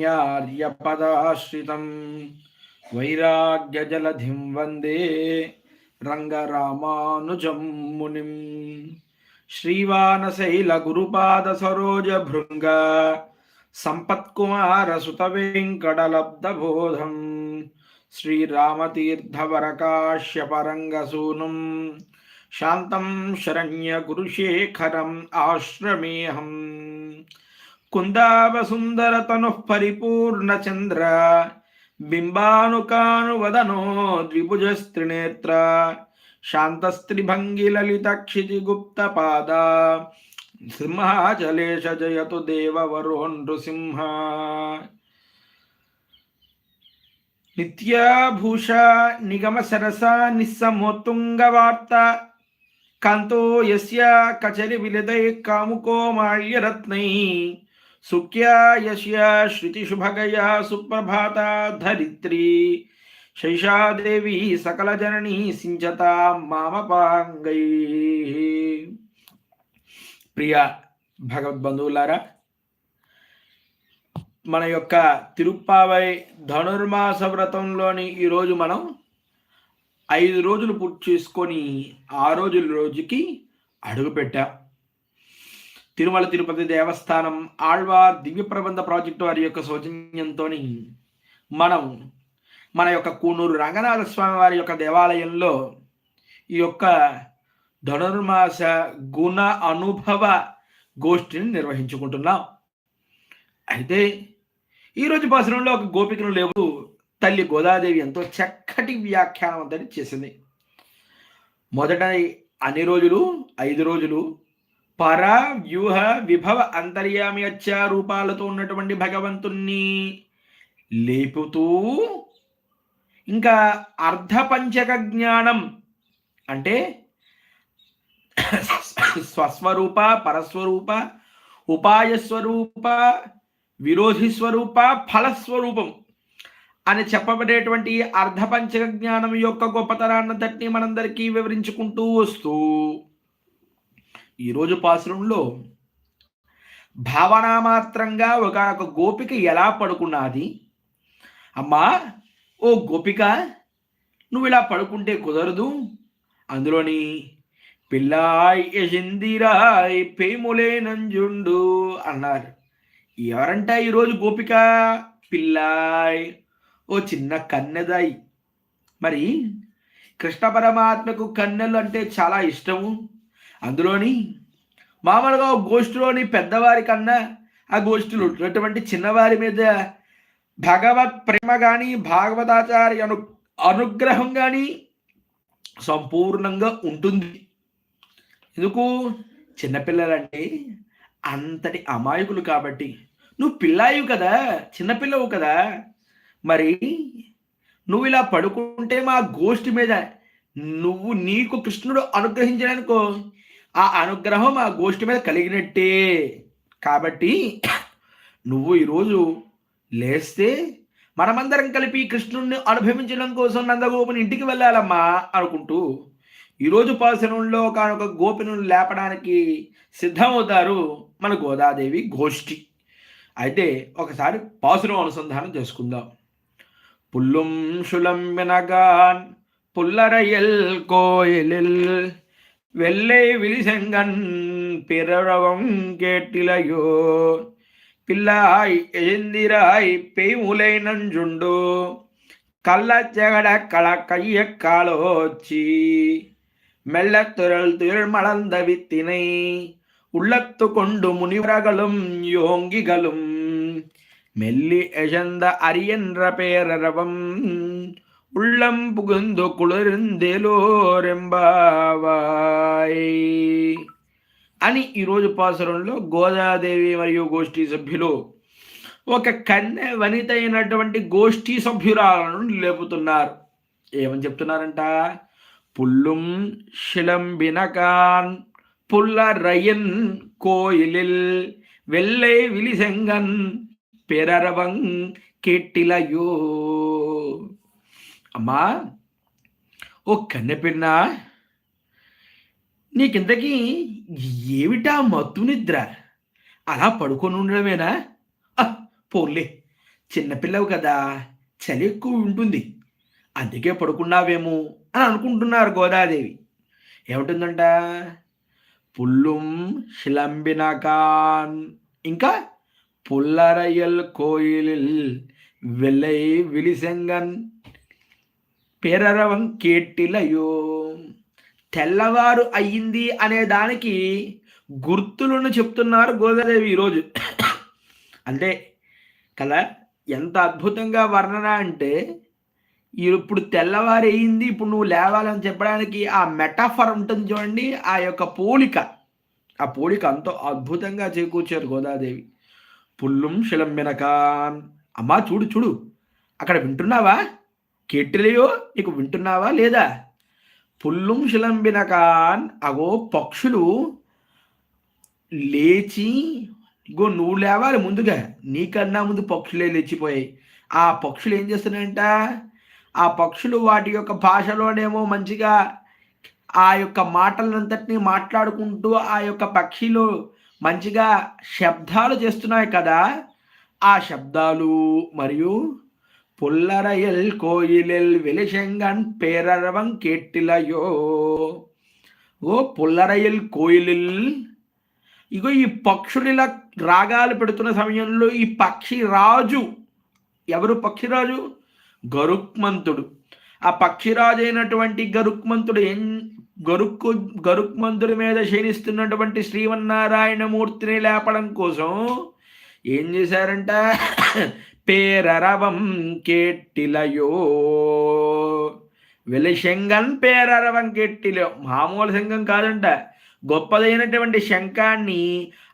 शरण्यार्यपदाश्रितं वैराग्यजलधिं वंदे रङ्गरामानुजं मुनिं श्रीवानशैलगुरुपादसरोजभृङ्ग सम्पत्कुमारसुतवेङ्कडलब्धबोधं श्रीरामतीर्थवरकाश्यपरङ्गसूनुं शान्तं शरण्यगुरुशेखरम् आश्रमेऽहम्। కుందావసుందరతనుః పరిపూర్ణచంద్ర బింబానుకానువదనో ద్విభుజస్త్రినేత్ర శాంతస్త్రిభంగిలలితక్షితిగుప్తపాద సింహాచలేశ జయతు దేవవరో నృసింహ నిత్యాభూష నిగమ సరస నిస్సమోత్తుంగవార్త కాంతో యస్య కచరి విలదై కాముకో మాల్యరత్నై సుఖ్యా యస్య శృతిశుభగయా సుప్రభాత ధరిత్రీ శైషాదేవి సకల సింజత సించతా మామపాంగై ప్రియ భగవద్బంధువులారా మన యొక్క తిరుప్పావై ధనుర్మాస వ్రతంలోని ఈరోజు మనం ఐదు రోజులు పూర్తి చేసుకొని ఆ రోజుల రోజుకి అడుగు పెట్టాం తిరుమల తిరుపతి దేవస్థానం ఆళ్వార్ దివ్య ప్రబంధ ప్రాజెక్టు వారి యొక్క సౌజన్యంతో మనం మన యొక్క కూనూరు రంగనాథ స్వామి వారి యొక్క దేవాలయంలో ఈ యొక్క ధనుర్మాస గుణ అనుభవ గోష్ఠిని నిర్వహించుకుంటున్నాం. అయితే ఈరోజు పాసనంలో ఒక గోపికను లేవు. తల్లి గోదాదేవి ఎంతో చక్కటి వ్యాఖ్యానం అంతటి చేసింది. మొదట అన్ని రోజులు ఐదు రోజులు పర వ్యూహ విభవ అంతర్యామి అచ్చ రూపాలతో ఉన్నటువంటి భగవంతుణ్ణి లేపుతూ ఇంకా అర్ధపంచక జ్ఞానం అంటే స్వస్వరూప పరస్వరూప ఉపాయస్వరూప విరోధి స్వరూప ఫలస్వరూపం అని చెప్పబడేటువంటి అర్ధపంచక జ్ఞానం యొక్క గొప్పతనాన్నంతటినీ మనందరికీ వివరించుకుంటూ వస్తూ ఈరోజు పాసురంలో భావనామాత్రంగా ఒక గోపిక ఎలా పడుకున్నది? అమ్మా ఓ గోపిక నువ్వు ఇలా పడుకుంటే కుదరదు. అందులోని పిల్లాయ్ యశిందిరాయ్ పేములే నంజుండు అన్నారు. ఎవరంట ఈరోజు గోపిక? పిల్లాయ్ ఓ చిన్న కన్నెదాయి. మరి కృష్ణ పరమాత్మకు కన్నెలు అంటే చాలా ఇష్టము. అందులోని మామూలుగా గోష్ఠిలోని పెద్దవారి కన్నా ఆ గోష్ఠిలో ఉన్నటువంటి చిన్నవారి మీద భగవత్ ప్రేమ కానీ భాగవతాచార్య అను అనుగ్రహం కానీ సంపూర్ణంగా ఉంటుంది. ఎందుకు? చిన్నపిల్లలంటే అంతటి అమాయకులు కాబట్టి. నువ్వు పిల్లాయి కదా చిన్నపిల్లవు కదా. మరి నువ్వు ఇలా పడుకుంటే మా గోష్ఠి మీద నువ్వు నీకు కృష్ణుడు అనుగ్రహించడానికో ఆ అనుగ్రహం ఆ గోష్ఠి మీద కలిగినట్టే. కాబట్టి నువ్వు ఈరోజు లేస్తే మనమందరం కలిపి కృష్ణుణ్ణి అనుభవించడం కోసం నందగోపుని ఇంటికి వెళ్ళాలమ్మా అనుకుంటూ ఈరోజు పాసనంలో కానొక గోపిను లేపడానికి సిద్ధమవుతారు మన గోదాదేవి గోష్ఠి. అయితే ఒకసారి పాసురం అనుసంధానం చేసుకుందాం. పుల్లుం శులం వినగాన్ పుల్లరయల్ కోయలిల్ வெள்ளை விரிசெங்கண் பிறழவம் கேட்டிலையோ? பிள்ளாய் எழுந்திராய் பெய்முலை நஞ்சுண்டோ. கள்ளச்சகட கள கைய காலோச்சி. மெல்லத்துரல் திரள் மலர்ந்த வித்தினை. உள்ளத்து கொண்டு முனிவர்களும் யோங்கிகளும். மெல்லி எழந்த அரியன்ற பேரரவம். உள்ளம் புகுந்து కుళరిందేలోరెంబావాయ్ అని ఈరోజు పాసురంలో గోదాదేవి మరియు గోష్ఠీ సభ్యులు ఒక కన్నె వనిత అయినటువంటి గోష్ఠీ సభ్యురాలను లేపుతున్నారు ఏమని చెప్తున్నారంట పుల్లుం శిలంబినకాన్ పుల్ల రయన్ కోయిలిల్ వెల్లై విలిసెంగన్ పెరరవం కెట్టిలయో అమ్మా ఓ కన్నెపిన్న నీకింతకీ ఏమిటా మత్తు నిద్ర? అలా పడుకొని ఉండడమేనా? పోన్లే చిన్నపిల్లవు కదా చలి ఎక్కువ ఉంటుంది. అందుకే పడుకున్నావేమో అని అనుకుంటున్నారు గోదాదేవి. ఏముంటుందంట? పుల్లుం శిలంబినకాన్. ఇంకా పుల్లరయ్యల్ కోయిలిల్ వెల్లై విలిసెంగన్. పేరరవం కేట్టిలయో. తెల్లవారు అయ్యింది అనే దానికి గుర్తులను చెప్తున్నారు గోదాదేవి ఈరోజు. అంటే కదా ఎంత అద్భుతంగా వర్ణన అంటే ఇప్పుడు తెల్లవారు అయింది ఇప్పుడు నువ్వు లేవాలని చెప్పడానికి ఆ మెటాఫర్ ఉంటుంది చూడండి ఆ యొక్క పోలిక. ఆ పోలిక అంతో అద్భుతంగా చేకూర్చారు గోదాదేవి. పుల్లుం శిలంబినకాన్ అమ్మా చూడు చూడు. అక్కడ వింటున్నావా? కేటిలియో నీకు వింటున్నావా లేదా? పుల్లుం శిలం అగో పక్షులు లేచి ఇగో నువ్వు లేవాలి ముందుగా. నీకన్నా ముందు పక్షులే లేచిపోయాయి. ఆ పక్షులు ఏం చేస్తున్నాయంట? ఆ పక్షులు వాటి యొక్క భాషలోనేమో మంచిగా ఆ యొక్క మాటలంతటినీ మాట్లాడుకుంటూ ఆ యొక్క పక్షిలో మంచిగా శబ్దాలు చేస్తున్నాయి కదా. ఆ శబ్దాలు మరియు புல்லறையில் கோயிலில் వెలిశంగన్ పేరరవం கேட்டிலையோ ఓ పుల్లరయల్ కోయిలిల్ ఇగో ఈ పక్షుల రాగాలు పెడుతున్న సమయంలో ఈ పక్షి రాజు. ఎవరు పక్షిరాజు? గరుక్మంతుడు. ఆ పక్షిరాజు అయినటువంటి గరుక్మంతుడు ఏం గరుక్కు గరుక్మంతుడి మీద క్షీణిస్తున్నటువంటి శ్రీమన్నారాయణమూర్తిని లేపడం కోసం ఏం చేశారంట? పేరరవం కేట్టిలయో. వెలిశంగన్ పేరరవం కెట్టిలో మామూలు శంఖం కాదంట. గొప్పదైనటువంటి శంఖాన్ని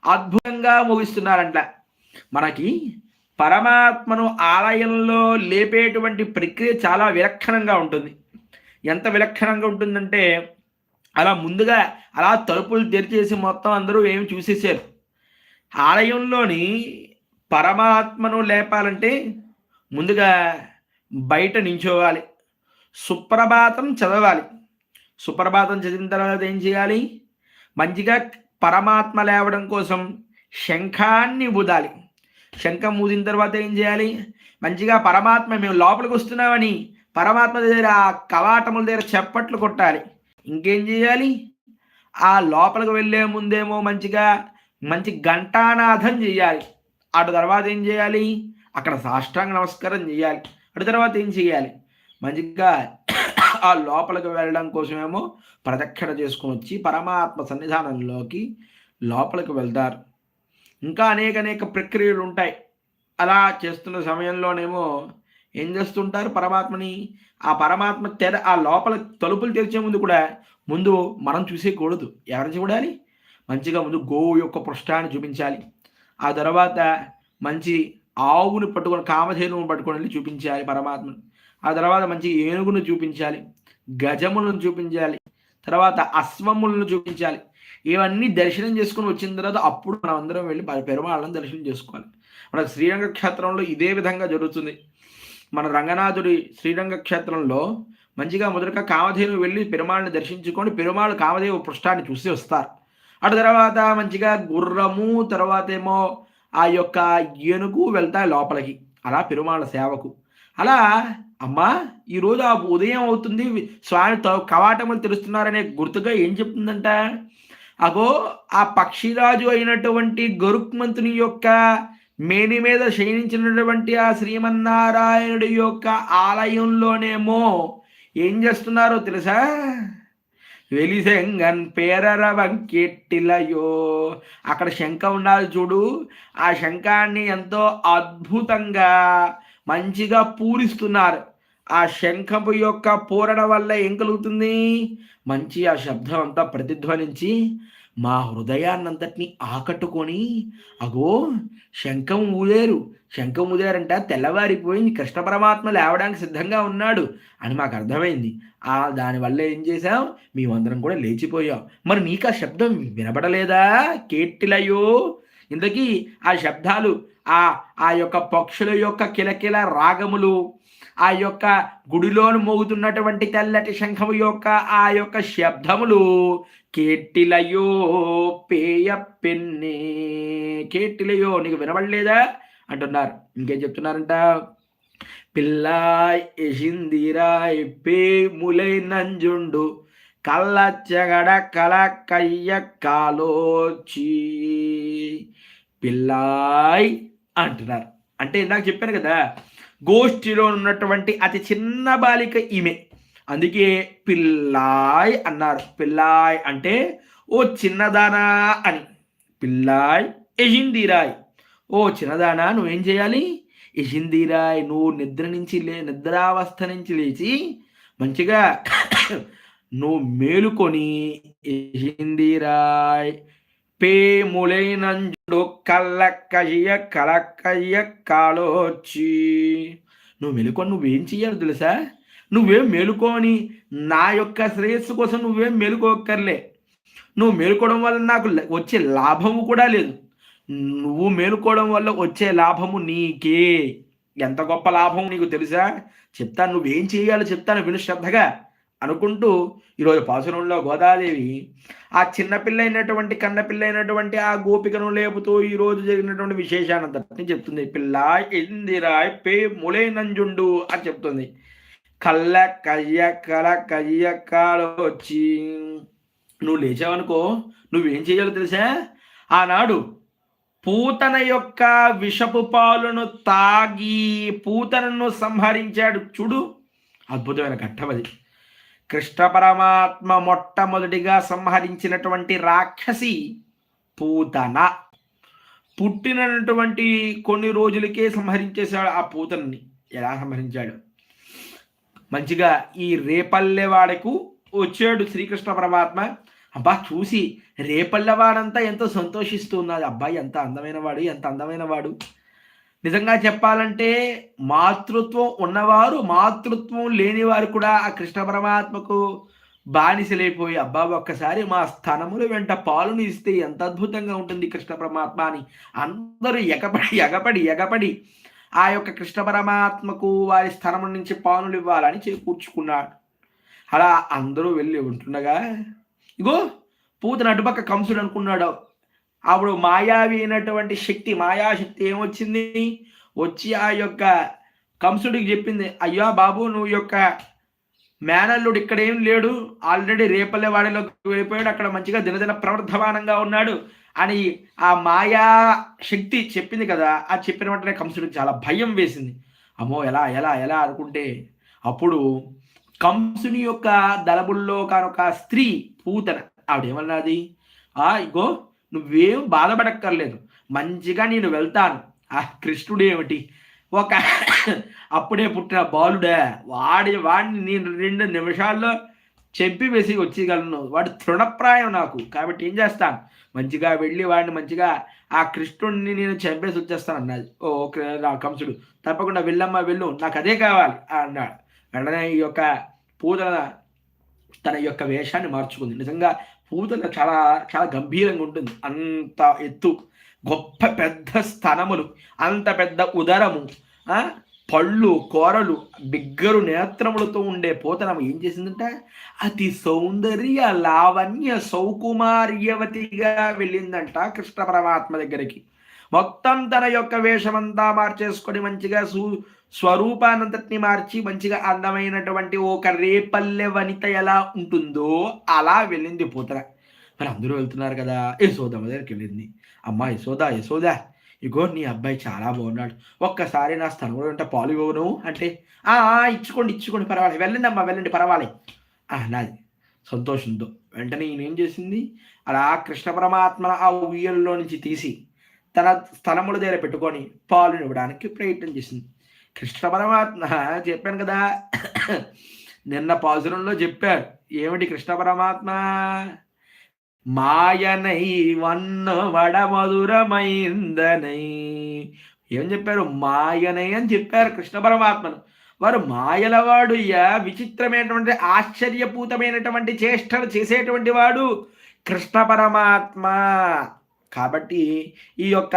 అద్భుతంగా ముగిస్తున్నారంట. మనకి పరమాత్మను ఆలయంలో లేపేటువంటి ప్రక్రియ చాలా విలక్షణంగా ఉంటుంది. ఎంత విలక్షణంగా ఉంటుందంటే అలా ముందుగా అలా తలుపులు తెరిచేసి మొత్తం అందరూ ఏమి చూసేసారు ఆలయంలోని పరమాత్మను లేపాలంటే ముందుగా బయట నించోవాలి. సుప్రభాతం చదవాలి. సుప్రభాతం చదివిన తర్వాత ఏం చేయాలి? మంచిగా పరమాత్మ లేవడం కోసం శంఖాన్ని ఊదాలి. శంఖం ఊదిన తర్వాత ఏం చేయాలి? మంచిగా పరమాత్మ మేము లోపలికి వస్తున్నామని పరమాత్మ దగ్గర ఆ కవాటముల దగ్గర చప్పట్లు కొట్టాలి. ఇంకేం చేయాలి? ఆ లోపలికి వెళ్ళే ముందేమో మంచిగా మంచి ఘంటానాథం చేయాలి. అటు తర్వాత ఏం చేయాలి? అక్కడ సాష్టాంగ నమస్కారం చేయాలి. అటు తర్వాత ఏం చేయాలి? మంచిగా ఆ లోపలికి వెళ్ళడం కోసమేమో ప్రదక్షిణ చేసుకుని వచ్చి పరమాత్మ సన్నిధానంలోకి లోపలికి వెళ్తారు. ఇంకా అనేక అనేక ప్రక్రియలు ఉంటాయి. అలా చేస్తున్న సమయంలోనేమో ఏం చేస్తుంటారు పరమాత్మని? ఆ పరమాత్మ తెర ఆ లోపల తలుపులు తెరిచే ముందు కూడా ముందు మనం చూసేయకూడదు ఎవరిని చూడాలి? మంచిగా ముందు గోవు యొక్క పృష్ఠాన్ని చూపించాలి. ఆ తర్వాత మంచి ఆవుని పట్టుకొని కామధేనువును పట్టుకొని వెళ్ళి చూపించాలి పరమాత్మను. ఆ తర్వాత మంచి ఏనుగును చూపించాలి గజములను చూపించాలి తర్వాత అశ్వములను చూపించాలి. ఇవన్నీ దర్శనం చేసుకుని వచ్చిన తర్వాత అప్పుడు మనం అందరం వెళ్ళి పెరుమాళ్ళని దర్శనం చేసుకోవాలి. మన శ్రీరంగ క్షేత్రంలో ఇదే విధంగా జరుగుతుంది. మన రంగనాథుడి శ్రీరంగ క్షేత్రంలో మంచిగా మొదటగా కామధేను వెళ్ళి పెరుమాళ్ళని దర్శించుకొని పెరుమాళ్ళు కామదేవు పృష్ఠాన్ని చూసి వస్తారు. అటు తర్వాత మంచిగా గుర్రము తర్వాత ఏమో ఆ యొక్క ఏనుగు వెళ్తాయి లోపలికి. అలా పెరుమాళ్ళ సేవకు. అలా అమ్మా ఈరోజు ఆ ఉదయం అవుతుంది. స్వామి కవాటములు తెలుస్తున్నారనే గుర్తుగా ఏం చెప్తుందంట? అగో ఆ పక్షిరాజు అయినటువంటి గరుక్మంతుని యొక్క మేని మీద శయనించినటువంటి ఆ శ్రీమన్నారాయణుడి యొక్క ఆలయంలోనేమో ఏం చేస్తున్నారో తెలుసా? వెలిసెంగన్ పేరరవం కెట్టిలయో. అక్కడ శంఖ ఉండాలి చూడు. ఆ శంఖాన్ని ఎంతో అద్భుతంగా మంచిగా పూరిస్తున్నారు. ఆ శంఖపు యొక్క పూరణ వల్ల ఏం కలుగుతుంది? మంచి ఆ శబ్దం అంతా ప్రతిధ్వనించి మా హృదయాన్నంతటిని ఆకట్టుకొని అగో శంఖం ఊదేరు. శంఖం ఊదారంట తెల్లవారిపోయింది కృష్ణ పరమాత్మ లేవడానికి సిద్ధంగా ఉన్నాడు అని మాకు అర్థమైంది. ఆ దానివల్ల ఏం చేశాం? మేమందరం కూడా లేచిపోయాం. మరి నీకు ఆ శబ్దం వినపడలేదా కేట్టిలయో ఇంతకీ ఆ శబ్దాలు ఆ ఆ యొక్క పక్షుల యొక్క కిలకిల రాగములు ఆ యొక్క గుడిలోను మోగుతున్నటువంటి తెల్లటి శంఖము యొక్క ఆ యొక్క శబ్దములు కేటిలయో పేయ పెన్నే. కేటిలయో నీకు వినబడలేదా? అంటున్నారు. ఇంకేం చెప్తున్నారంట? పిల్లాయ్ ఎషిందిరాయ్ పే ములై నంజుండు కళ్ళచ్చగడ కల కయ్య కాలోచి. పిల్లాయ్ అంటున్నారు. అంటే ఇందాక చెప్పాను కదా గోష్ఠిలో ఉన్నటువంటి అతి చిన్న బాలిక ఈమె. అందుకే పిల్లాయ్ అన్నారు. పిల్లాయ్ అంటే ఓ చిన్నదానా అని. పిల్లాయ్ ఎజిందిరాయ్. ఓ చిన్నదానా నువ్వేం చేయాలి? ఎజిందిరాయ్ నువ్వు నిద్ర నుంచి లే నిద్రావస్థ నుంచి లేచి మంచిగా నువ్వు మేలుకొని ఎజిందిరాయ్ పే ములైనంజుడు కళ్ళక్కయ్య కలక్కయ్య కాలోచి నువ్వు మెలుకొని నువ్వేం చెయ్యాలి తెలుసా? నువ్వేం మేలుకొని నా యొక్క శ్రేయస్సు కోసం నువ్వేం మేలుకోక్కర్లే. నువ్వు మేలుకోవడం వల్ల నాకు వచ్చే లాభము కూడా లేదు. నువ్వు మేలుకోవడం వల్ల వచ్చే లాభము నీకే. ఎంత గొప్ప లాభం నీకు తెలుసా? చెప్తాను నువ్వేం చేయాలో చెప్తాను విను శ్రద్ధగా. అనుకుంటూ ఈరోజు పాసురంలో గోదాదేవి ఆ చిన్నపిల్ల అయినటువంటి కన్నపిల్ల అయినటువంటి ఆ గోపికను లేపుతూ ఈరోజు జరిగినటువంటి విశేషానంతటిని చెప్తుంది. పిల్ల ఇందిరా పే ములే నంజుండు అని చెప్తుంది. కళ్ళ కయ్య కల కయ్య వచ్చి నువ్వు లేచావనుకో నువ్వేం చేయాలో తెలుసా? ఆనాడు పూతన యొక్క విషపు పాలును తాగి పూతనను సంహరించాడు చూడు. అద్భుతమైన ఘట్టమది కృష్ణ పరమాత్మ మొట్టమొదటిగా సంహరించినటువంటి రాక్షసి పూతన. పుట్టినటువంటి కొన్ని రోజులకే సంహరించేశాడు ఆ పూతనని. ఎలా సంహరించాడు? మంచిగా ఈ రేపల్లెవాడకు వచ్చాడు శ్రీకృష్ణ పరమాత్మ అబ్బా చూసి రేపల్లెవాడంతా ఎంతో సంతోషిస్తున్నది అబ్బాయి ఎంత అందమైన వాడు ఎంత అందమైన వాడు నిజంగా చెప్పాలంటే మాతృత్వం ఉన్నవారు మాతృత్వం లేని వారు కూడా ఆ కృష్ణ పరమాత్మకు బానిసలైపోయి అబ్బా ఒక్కసారి మా స్థనములు వెంట పాలుని ఇస్తే ఎంత అద్భుతంగా ఉంటుంది కృష్ణ పరమాత్మ అని అందరూ ఎగపడి ఎగపడి ఎగపడి ఆ యొక్క కృష్ణ పరమాత్మకు వారి స్థనము నుంచి పానులు ఇవ్వాలని చేకూర్చుకున్నాడు. అలా అందరూ వెళ్ళి ఉంటుండగా ఇగో పూతన అటుపక్క కంసుడు అనుకున్నాడు అప్పుడు మాయావి అయినటువంటి శక్తి మాయాశక్తి ఏమొచ్చింది? వచ్చి ఆ యొక్క కంసుడికి చెప్పింది అయ్యా బాబు నువ్వు యొక్క మేనల్లుడు ఇక్కడ ఏం లేడు ఆల్రెడీ రేపల్లె వాడిలోకి వెళ్ళిపోయాడు అక్కడ మంచిగా దినదిన ప్రవర్ధమానంగా ఉన్నాడు అని ఆ మాయా శక్తి చెప్పింది కదా ఆ చెప్పిన వెంటనే కంసుడికి చాలా భయం వేసింది. అమ్మో ఎలా ఎలా ఎలా అనుకుంటే అప్పుడు కంసుని యొక్క దళబుల్లో కానొక స్త్రీ పూతన ఆవిడేమన్నది? ఆ ఇగో నువ్వేం బాధపడక్కర్లేదు. మంచిగా నేను వెళ్తాను. ఆ కృష్ణుడు ఏమిటి? ఒక అప్పుడే పుట్టిన బాలుడే. వాడి వాడిని నేను రెండు నిమిషాల్లో చెప్పి వేసి వచ్చేయగలను. వాడు తృణప్రాయం నాకు. కాబట్టి ఏం చేస్తాను? మంచిగా వెళ్ళి వాడిని మంచిగా ఆ కృష్ణుడిని నేను చంపేసి వచ్చేస్తాను అన్నది ఓ కంసుడు. తప్పకుండా వెళ్ళమ్మా వెళ్ళు. నాకు అదే కావాలి అన్నాడు. వెంటనే ఈ యొక్క పూజ తన యొక్క వేషాన్ని మార్చుకుంది. నిజంగా పూతన చాలా చాలా గంభీరంగా ఉంటుంది. అంత ఎత్తు గొప్ప పెద్ద స్థనములు అంత పెద్ద ఉదరము పళ్ళు కూరలు బిగ్గరు నేత్రములతో ఉండే పోతనం ఏం చేసిందంటే అతి సౌందర్య లావణ్య సౌకుమార్యవతిగా వెళ్ళిందంట కృష్ణ పరమాత్మ దగ్గరికి. మొత్తం తన యొక్క వేషమంతా మార్చేసుకొని మంచిగా సూ స్వరూపానంతటిని మార్చి మంచిగా అందమైనటువంటి ఒక రేపల్లె వనిత ఎలా ఉంటుందో అలా వెళ్ళింది పూతన మరి అందరూ వెళ్తున్నారు కదా యశోదమ్మ దగ్గరికి వెళ్ళింది. అమ్మ యశోద యశోద ఇగో నీ అబ్బాయి చాలా బాగున్నాడు. ఒక్కసారి నా స్థలంలో ఉంటే పాలు ఇవ్వను అంటే ఆ ఇచ్చుకోండి ఇచ్చుకోండి పర్వాలేదు. వెళ్ళండి అమ్మా వెళ్ళండి పర్వాలేదు. నాది సంతోషంతో. వెంటనే ఈయన ఏం చేసింది? అలా కృష్ణ పరమాత్మ ఆ ఉయ్యల్లో నుంచి తీసి తన స్థలముల దగ్గర పెట్టుకొని పాలు ఇవ్వడానికి ప్రయత్నం చేసింది. కృష్ణ పరమాత్మ చెప్పాను కదా. నిన్న పాసురంలో చెప్పారు ఏమిటి కృష్ణ పరమాత్మ? మాయనై వన్న వడ మధురమైందనై ఏం చెప్పారు? మాయనై అని చెప్పారు కృష్ణ పరమాత్మను. వారు మాయలవాడు విచిత్రమైనటువంటి ఆశ్చర్యపూతమైనటువంటి చేష్టలు చేసేటువంటి వాడు కృష్ణ పరమాత్మ. కాబట్టి ఈ యొక్క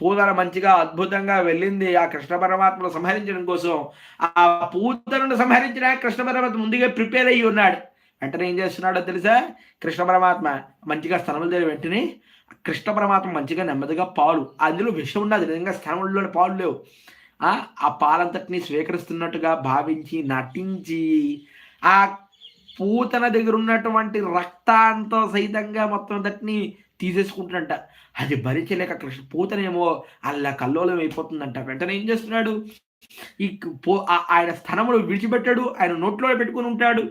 పూతన మంచిగా అద్భుతంగా వెళ్ళింది ఆ కృష్ణ పరమాత్మను సంహరించడం కోసం. ఆ పూతనను సంహరించిన కృష్ణ పరమాత్మ ముందుగా ప్రిపేర్ అయ్యి ఉన్నాడు. వెంటనే ఏం చేస్తున్నాడో తెలుసా? కృష్ణ పరమాత్మ మంచిగా స్థనములు దగ్గర వెంటనే కృష్ణ పరమాత్మ మంచిగా నెమ్మదిగా పాలు అందులో విషం ఉన్నది. నిజంగా స్థనముల్లోని పాలు లేవు. ఆ పాలంతటిని స్వీకరిస్తున్నట్టుగా భావించి నటించి ఆ పూతన దగ్గర ఉన్నటువంటి రక్తాంతో సహితంగా మొత్తం అంతటిని తీసేసుకుంటున్నట్ట. అది భరించలేక కృష్ణ పూతనేమో అలా కల్లోలం అయిపోతుందంట. వెంటనే ఏం చేస్తున్నాడు? ఈ పో ఆయన స్థనములు విడిచిపెట్టాడు. ఆయన నోట్లో పెట్టుకుని ఉంటాడు.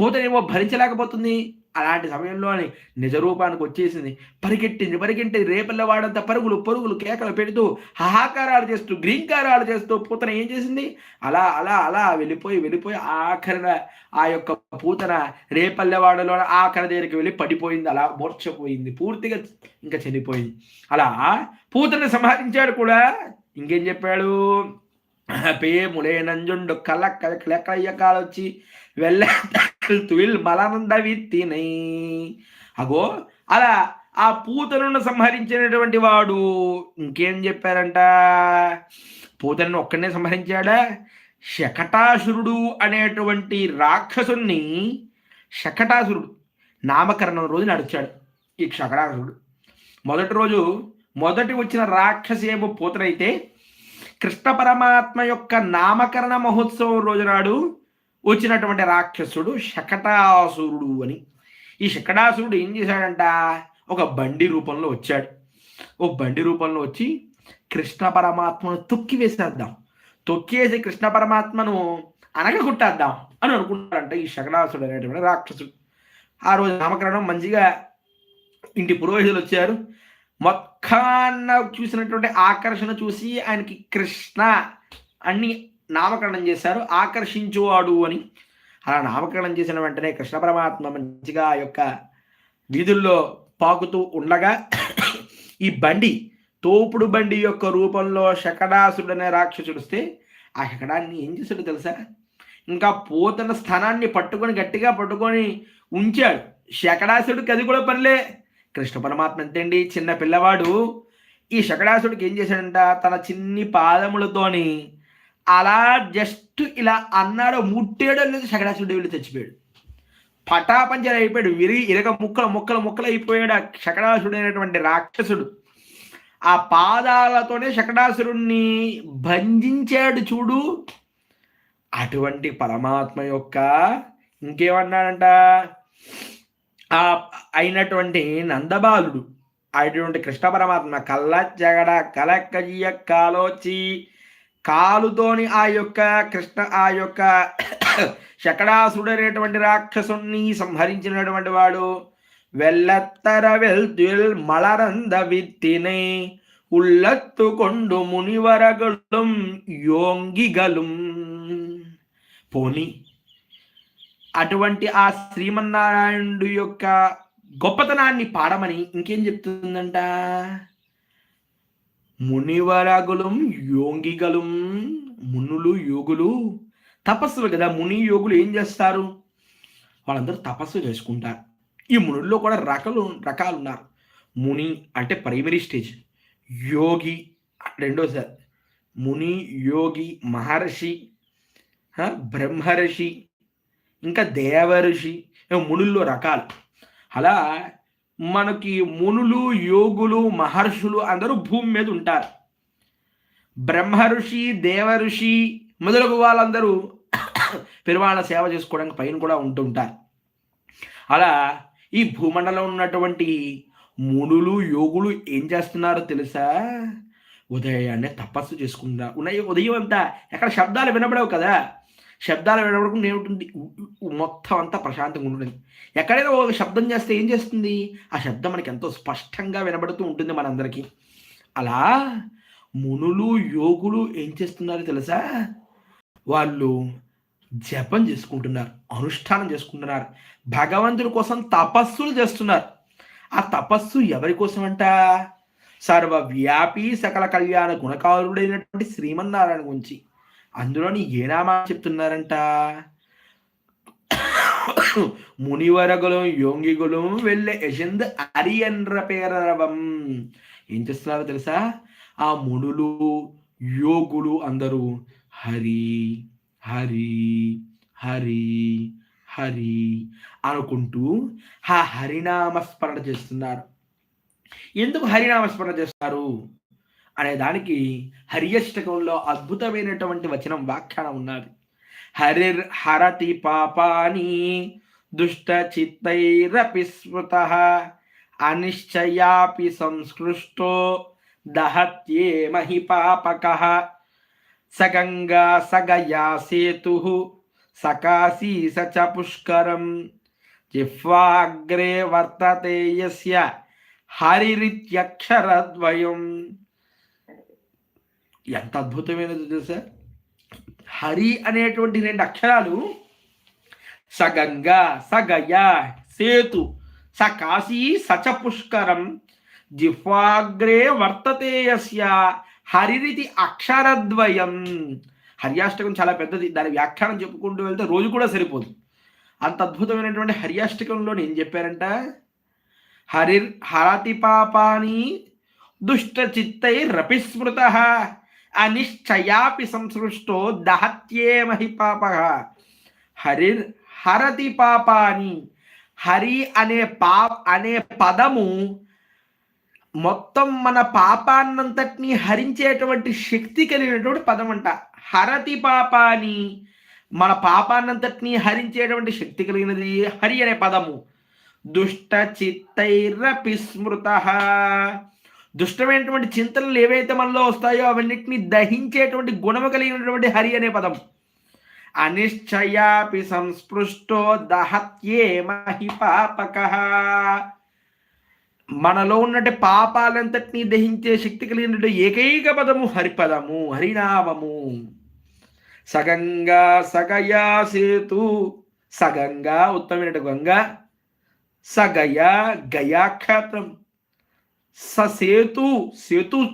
పూతనేమో భరించలేకపోతుంది. అలాంటి సమయంలోనే నిజ రూపానికి వచ్చేసింది. పరిగెట్టింది పరిగెట్టింది. రేపల్లవాడంత పరుగులు పరుగులు కేకలు పెడుతూ హాహాకారాలు చేస్తూ గ్రీంకారాలు చేస్తూ పూతన ఏం చేసింది? అలా అలా అలా వెళ్ళిపోయి వెళ్ళిపోయి ఆఖరిన ఆ యొక్క పూతన రేపల్లెవాడలో ఆఖరి దగ్గరికి వెళ్ళి పడిపోయింది. అలా మూర్చపోయింది పూర్తిగా ఇంకా చనిపోయింది. అలా పూతను సంహరించాడు కూడా. ఇంకేం చెప్పాడు? పేములే నంజుండు కల కాలొచ్చి వెళ్ళ తుయిల్ మలానంద తినై అగో అలా ఆ పూతలను సంహరించినటువంటి వాడు ఇంకేం చెప్పారంట? పూతలను ఒక్కడనే సంహరించాడా? శకటాసురుడు అనేటువంటి రాక్షసుని శకటాసురుడు నామకరణం రోజు నడిచాడు ఈ శకటాసురుడు. మొదటి రోజు మొదటి వచ్చిన రాక్షసేమో పూతనైతే కృష్ణ పరమాత్మ యొక్క నామకరణ మహోత్సవం రోజు నాడు వచ్చినటువంటి రాక్షసుడు శకటాసురుడు అని. ఈ శకటాసురుడు ఏం చేశాడంట? ఒక బండి రూపంలో వచ్చాడు. ఓ బండి రూపంలో వచ్చి కృష్ణ పరమాత్మను తొక్కి వేసేద్దాం. తొక్కేసి కృష్ణ పరమాత్మను అనగగొట్టేద్దాం అని అనుకుంటారంట ఈ శకటాసుడు అనేటువంటి రాక్షసుడు. ఆ రోజు నామకరణం మంచిగా ఇంటి పురోహితులు వచ్చారు. మొత్తాన్న చూసినటువంటి ఆకర్షణ చూసి ఆయనకి కృష్ణ అన్ని నామకరణం చేశారు. ఆకర్షించువాడు అని. అలా నామకరణం చేసిన వెంటనే కృష్ణ పరమాత్మ మంచిగా ఆ యొక్క వీధుల్లో పాకుతూ ఉండగా ఈ బండి తోపుడు బండి యొక్క రూపంలో శకడాసుడు అనే రాక్షసుడు వస్తే ఆ శకడాన్ని ఏం చేశాడు తెలుసా? ఇంకా పోతున్న స్థానాన్ని పట్టుకొని గట్టిగా పట్టుకొని ఉంచాడు. శకడాసుడికి అది కూడా పనిలే. కృష్ణ పరమాత్మ ఎంతండి చిన్న పిల్లవాడు. ఈ శకడాసుడికి ఏం చేశాడంట? తన చిన్ని పాదములతోని అలా జస్ట్ ఇలా అన్నాడు ముట్టేడో లేదు శకడాసుడు వెళ్ళి తెచ్చిపోయాడు పటాపంచర్ అయిపోయాడు విరిగి ఇరగ ముక్కలు ముక్కలు ముక్కలు అయిపోయాడు ఆ శకడాసుడు అయినటువంటి రాక్షసుడు. ఆ పాదాలతోనే శకటాసురుణ్ణి భంజించాడు చూడు. అటువంటి పరమాత్మ యొక్క ఇంకేమన్నాడంట? ఆ అయినటువంటి నందబాలుడు అటువంటి కృష్ణ పరమాత్మ కళ్ళ జగడ కలకయ్య కాలోచి కాలుతోని ఆ యొక్క కృష్ణ ఆ యొక్క శకడాసుడనేటువంటి రాక్షసుని సంహరించినటువంటి వాడు వెల్లత్తర వెల్తుల్ మలరంద విత్తినే ఉల్లత్తు కొండు మునివరగలం యోంగిగలం పోని అటువంటి ఆ శ్రీమన్నారాయణుడు యొక్క గొప్పతనాన్ని పాడమని ఇంకేం చెప్తుందంట? మునివరాగులం యోంగిగలం మునులు యోగులు. తపస్సులు కదా ముని యోగులు ఏం చేస్తారు? వాళ్ళందరూ తపస్సు చేసుకుంటారు. ఈ మునుల్లో కూడా రకాలు రకాలు ఉన్నారు ముని అంటే ప్రైమరీ స్టేజ్ యోగి రెండోసారి. ముని యోగి మహర్షి బ్రహ్మర్షి ఇంకా దేవర్షి మునుల్లో రకాలు. అలా మనకి మునులు యోగులు మహర్షులు అందరూ భూమి మీద ఉంటారు. బ్రహ్మఋషి దేవఋషి మొదలగు వాళ్ళందరూ పెరువాళ్ళ సేవ చేసుకోవడానికి పైన కూడా ఉంటుంటారు అలా ఈ భూమండలం ఉన్నటువంటి మునులు యోగులు ఏం చేస్తున్నారో తెలుసా? ఉదయాన్నే తపస్సు చేసుకుంటున్నారు ఉన్నాయి ఉదయం అంతా ఎక్కడ శబ్దాలు వినబడవు కదా? శబ్దాలు వినబడకుండా ఏమిటి మొత్తం అంతా ప్రశాంతంగా ఉంటుంది. ఎక్కడైనా ఒక శబ్దం చేస్తే ఏం చేస్తుంది? ఆ శబ్దం మనకి ఎంతో స్పష్టంగా వినబడుతూ ఉంటుంది మనందరికీ. అలా మునులు యోగులు ఏం చేస్తున్నారో తెలుసా? వాళ్ళు జపం చేసుకుంటున్నారు అనుష్ఠానం చేసుకుంటున్నారు భగవంతుడి కోసం తపస్సులు చేస్తున్నారు. ఆ తపస్సు ఎవరి కోసం అంట సర్వవ్యాపి సకల కళ్యాణ గుణకారుడైనటువంటి శ్రీమన్నారాయణ గురించి. అందులోని ఏ నామా చెప్తున్నారంట? మునివరగులం యోంగిగులం వెళ్ళే యశంద్ అరియన్ర పేరవం ఏం చేస్తున్నారో తెలుసా? ఆ మునులు యోగులు అందరూ హరి హరి హరి హరి అనుకుంటూ ఆ హరినామస్మరణ చేస్తున్నారు. ఎందుకు హరినామస్మరణ చేస్తారు? అనే దానికి హర్యష్టకంలో అద్భుతమైనటువంటి వచనం వ్యాఖ్యానం ఉన్నది. హరిర్ హరతి పాపాని దుష్ట చిత్తైరపి స్మృత అనిశ్చయాపి సంస్కృష్టో దహత్యే మహి పాపక సగంగా సగయా సేతు సకాశీ సచ పుష్కరం జిహ్వాగ్రే వర్తతే యస్య హరిరిత్యక్షరద్వయం ఎంత అద్భుతమైనది తెలుసా? హరి అనేటువంటి రెండు అక్షరాలు సగంగా సగయ సేతు సకాశీ సచ పుష్కరం జిహ్వాగ్రే వర్తతే యస్య హరిరితి అక్షరద్వయం. హర్యాష్టకం చాలా పెద్దది. దాని వ్యాఖ్యానం చెప్పుకుంటూ వెళ్తే రోజు కూడా సరిపోదు. అంత అద్భుతమైనటువంటి హర్యాష్టకంలో ఏం చెప్పారంట హరిర్ హరతి పాపాని దుష్ట చిత్తై రపిస్మృత. అనిశ్చయాపి సంసృష్టో దహత్యేమహి పాప. హరిర్ హరతి పాపాని. హరి అనే పా అనే పదము మొత్తం మన పాపాన్నంతటిని హరించేటువంటి శక్తి కలిగినటువంటి పదం అంట హరతి పాపాని. మన పాపాన్నంతటిని హరించేటువంటి శక్తి కలిగినది హరి అనే పదము. దుష్ట చిత్తైరపి స్మృత. దుష్టమైనటువంటి చింతనలు ఏవైతే మనలో వస్తాయో అవన్నిటిని దహించేటువంటి గుణము కలిగినటువంటి హరి అనే పదం. అనిశ్చయాపి సంస్పృష్టో దహత్యే మహి పాపక. మనలో ఉన్నట్టు పాపాలంతటినీ దహించే శక్తి కలిగినటువంటి ఏకైక పదము హరిపదము హరినామము. సగంగా సగయా సేతు సగంగా ఉత్తమైన గంగా సగయ గయాక్షేత్రం. ససేతు సేతు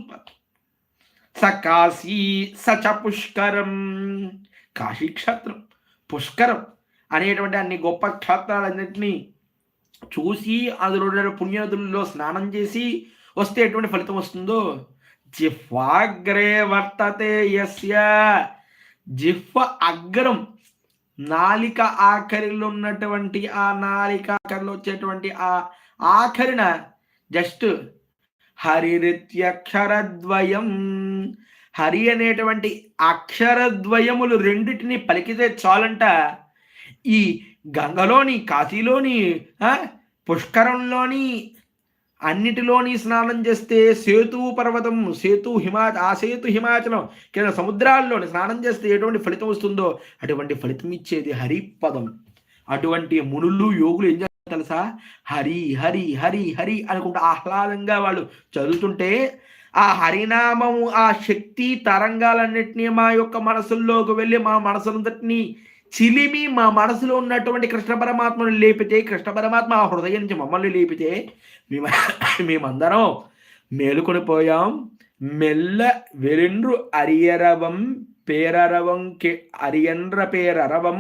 సకాశీ సచ పుష్కరం. కాశీక్షేత్రం పుష్కరం అనేటువంటి అన్ని గొప్ప క్షేత్రాలన్నింటినీ చూసి అందులో ఉన్న పుణ్యనదుల్లో స్నానం చేసి వస్తే ఎటువంటి ఫలితం వస్తుందో? జిహ్వాగ్రే వర్తతే యస్య. జిహ్వ అగ్రం నాలిక ఆఖరిలో ఉన్నటువంటి ఆ నాలిక ఆఖరిలో వచ్చేటువంటి ఆ ఆఖరిన జస్ట్ హరిరిత్యక్షరద్వయం హరి అనేటువంటి అక్షరద్వయములు రెండిటిని పలికితే చాలంట. ఈ గంగలోని కాశీలోని ఆ, పుష్కరంలోని అన్నిటిలోని స్నానం చేస్తే సేతు పర్వతం సేతు హిమా ఆ సేతు హిమాచలం కింద సముద్రాల్లోని స్నానం చేస్తే ఎటువంటి ఫలితం వస్తుందో అటువంటి ఫలితం ఇచ్చేది హరిపదం. అటువంటి మునులు యోగులు ఏం తెలుసా? హరి హరి హరి హరి అనుకుంటూ ఆహ్లాదంగా వాళ్ళు చదువుతుంటే ఆ హరినామము ఆ శక్తి తరంగాలన్నింటినీ మా యొక్క మనసుల్లోకి వెళ్ళి మా మనసులంతటినీ చిలిమి మా మనసులో ఉన్నటువంటి కృష్ణ పరమాత్మను లేపితే కృష్ణ పరమాత్మ ఆ హృదయం నుంచి మమ్మల్ని లేపితే మేము మేమందరం మేలుకొని పోయాం. మెల్ల వెలుండ్రు అరియరవం పేరరవం కె అరియన్ర పేరరవం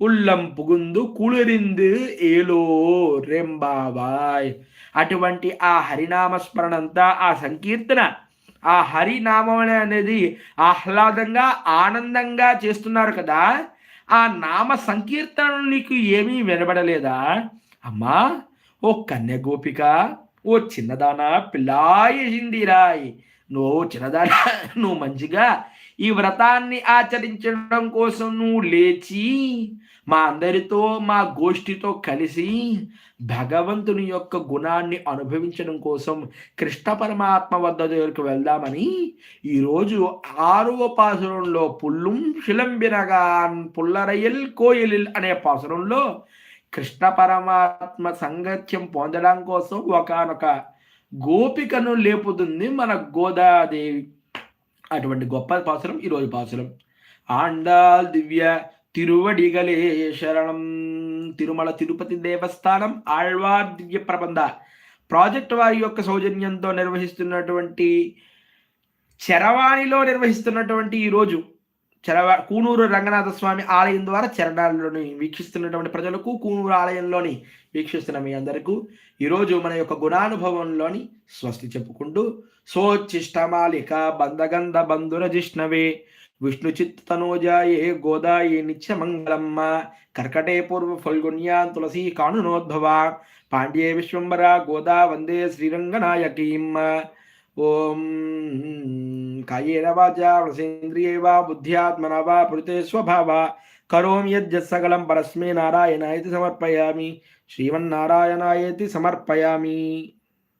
ఉల్లం పుగుందు కుళిరిందు ఏలో రెంబాబాయ్ అటువంటి ఆ హరినామస్మరణ అంతా ఆ సంకీర్తన ఆ హరినామం అనేది ఆహ్లాదంగా ఆనందంగా చేస్తున్నారు కదా. ఆ నామ సంకీర్తన నీకు ఏమీ వినబడలేదా? అమ్మా ఓ కన్య గోపిక ఓ చిన్నదానా పిల్లాయిందిరాయ్ నువ్వు చిన్నదానా నువ్వు మంచిగా ఈ వ్రతాన్ని ఆచరించడం కోసం నువ్వు లేచి మా అందరితో మా గోష్ఠితో కలిసి భగవంతుని యొక్క గుణాన్ని అనుభవించడం కోసం కృష్ణ పరమాత్మ వద్ద దగ్గరికి వెళ్దామని ఈరోజు ఆరవ పాసురంలో పుల్లుం శిలంబినగాన్ పుల్లరయల్ కోయలిల్ అనే పాసురంలో కృష్ణ పరమాత్మ సంగత్యం పొందడం కోసం ఒకనొక గోపికను లేపుతుంది మన గోదాదేవి అటువంటి గొప్ప పాసురం ఈరోజు పాసురం. ఆండాల్ దివ్య తిరువడిగలే శరణం. తిరుమల తిరుపతి దేవస్థానం ఆళ్వార్ దివ్య ప్రబంధ. ప్రాజెక్ట్ వారి యొక్క సౌజన్యంతో నిర్వహిస్తున్నటువంటి చరవాణిలో నిర్వహిస్తున్నటువంటి ఈరోజు చరవ కూనూరు రంగనాథ స్వామి ఆలయం ద్వారా చరణాల్లోని వీక్షిస్తున్నటువంటి ప్రజలకు కూనూరు ఆలయంలోని వీక్షిస్తున్న మీ అందరికీ ఈరోజు మన యొక్క గుణానుభవంలోని స్వస్తి చెప్పుకుంటూ సోచిష్టమాలిక బంధగంధ బంధుర జిష్ణవే విష్ణు విష్ణుచిత్తనోజాయే గోదాయే నిత్యమంగళమ్మ కర్కటే పూర్వ ఫల్గుణ్యాన్ తులసీ కానునోద్భవ పాండ్యే విశ్వంబర గోదా వందే శ్రీరంగనాయకీమ్మ. ఓం కాయేన వాచా వసేంద్రియే వా బుద్ధ్యాత్మన వా పురితే స్వభావ. కరోమి యజ్జత్ సకలం పరస్మే నారాయణాయతి సమర్పయామి. శ్రీమన్నారాయణాయేతి సమర్పయామి.